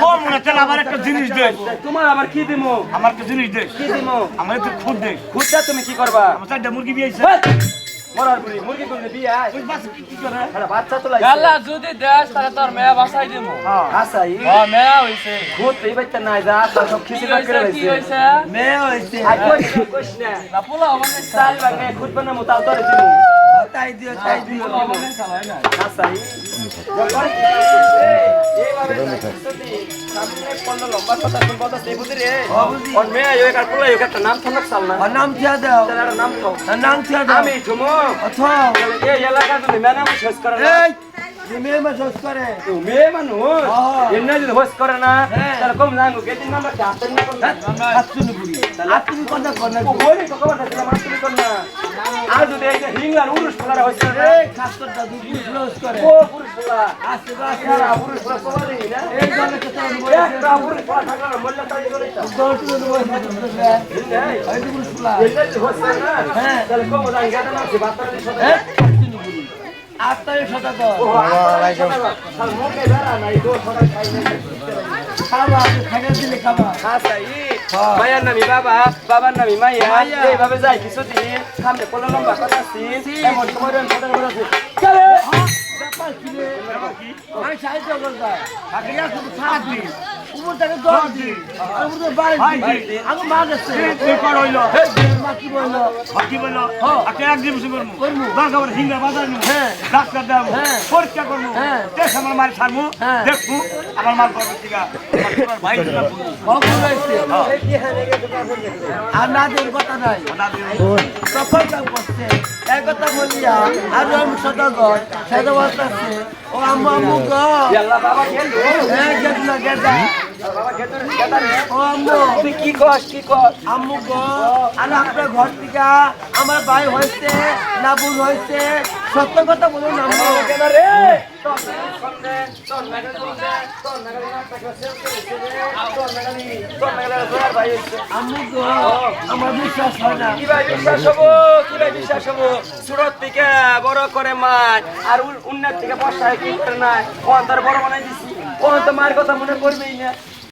কম না চল আবার একটা জিনিস দে তোমার আবার কি দিমু? আমার একটা জিনিস দে কি দিমু? আমার একটু খুদ দে খুঁজা তুমি কি করবা? আমার চারটা মুরগি বিয়েছে মরার বুড়ি মুরগি করলে বিয়ে ওই বাস কি কি করে? একটা বাচ্চা তো লাগছে। গাল্লা যদি দেশ তাহলে তোর মেয়া বাসাই দিব হ্যাঁ আসাই ও মেয়া হইছে। ভূত এই বাচ্চা নাই যা তার সব কি খিচি করে হইছে কি হইছে? আর কইস না না না পোলা চাল বাগে খুঁজবে না মুতাল তোরে দিমু। তাই দিও তাই দিও। না আসাই যখন এইভাবে সামনে পড়ল লম্বা কথা শুনব তো সেই বুঝি রে ওর মেয়ে এই কার পোলা একটা নাম থানক চাল না নাম দিয়া দাও তাহলে নাম তো নাম দিয়া দাও আমি ঝুমো অথবা এই এলাকা তুমি মেয়ে শেষ করে এই মেয়ে সস করে তো মেয়ে মানুষ। এমনি যদি হোস করে না। তাহলে কম জানো গেটিং নাম্বার কি না করনা হাতুনি বুড়ি হাতুনি কোনটা কোনটা ও বলি তো কবার দিলাম আর তুমি করনা আর যদি এই যে হিংলার উরুষ পোলারা হইছে রে এই খাসটা দুই ক্লোজ করে ও পুরুষ পোলা আস্তে আস্তে ইয়ারা পুরুষ পোলা কবার দিই না এই জায়গা তো আমি একটা পুরুষ পোলা থাকলে না তাই করে তা দৌড়টি দৌড় বসে এই এই পুরুষ ফুলা এলে হোস না হ্যাঁ। তাহলে কম জানি গাটা না সে বাতারে এই সদা মায়ের নামি বাবা বাবার নামি মাইয়া। এইভাবে যাই কিছুদিন সামনে পড়ল লম্বা কথা এমন সময় চলে। ব্যাপার কি রে? আমি সাহায্য করতে আগে যা শুধু সাত দিন উপর থেকে দশ দিন আর উপর বাইশ দিন আমি মা গেছে। কর হইল। মা কি বলল? কি বলল? হ্যাঁ। আজকে এক দিবস করব করব। পড়ে হিংগা বাজার নিবো হ্যাঁ। ডাক্তার দেবো হ্যাঁ। পরীক্ষা করব হ্যাঁ। দেখ আমার মাল ছাড়বো হ্যাঁ। আমার মাল করব ঠিক আছে ভাই কখন হয়েছে। আর না দেওয়ার কথা নাই। তখন কাম করছে। এক কথা বলিয়া আর আমি সদাগর। সেটা বলতেছে ও আম্মু আম্মু গো। আল্লাহ বাবা গেল হ্যাঁ না গেল গেদার ও আম্মু তুই কি কস কি কস? আম্মু গো আর আপনার ঘর থেকে আমার ভাই হয়েছে না বোন হয়েছে। সত্য কথা বলুন আম্মু। গেদার রে তোর সামনে তোর নাগাল বলছে তোর নাগাল না টাকা সেভ করেছে রে? তোর নাগাল তোর নাগাল জোয়ার ভাই হচ্ছে আম্মু গো আমার বিশ্বাস হয় না। কি ভাই বিশ্বাস হব? কি ভাই বিশ্বাস হব? সুরত থেকে বড় করে মাছ আর উন্নত থেকে বর্ষায় কি করে নাই? তার বড় বানাই দিছি। ওখান তো মায়ের কথা মনে করবেই না।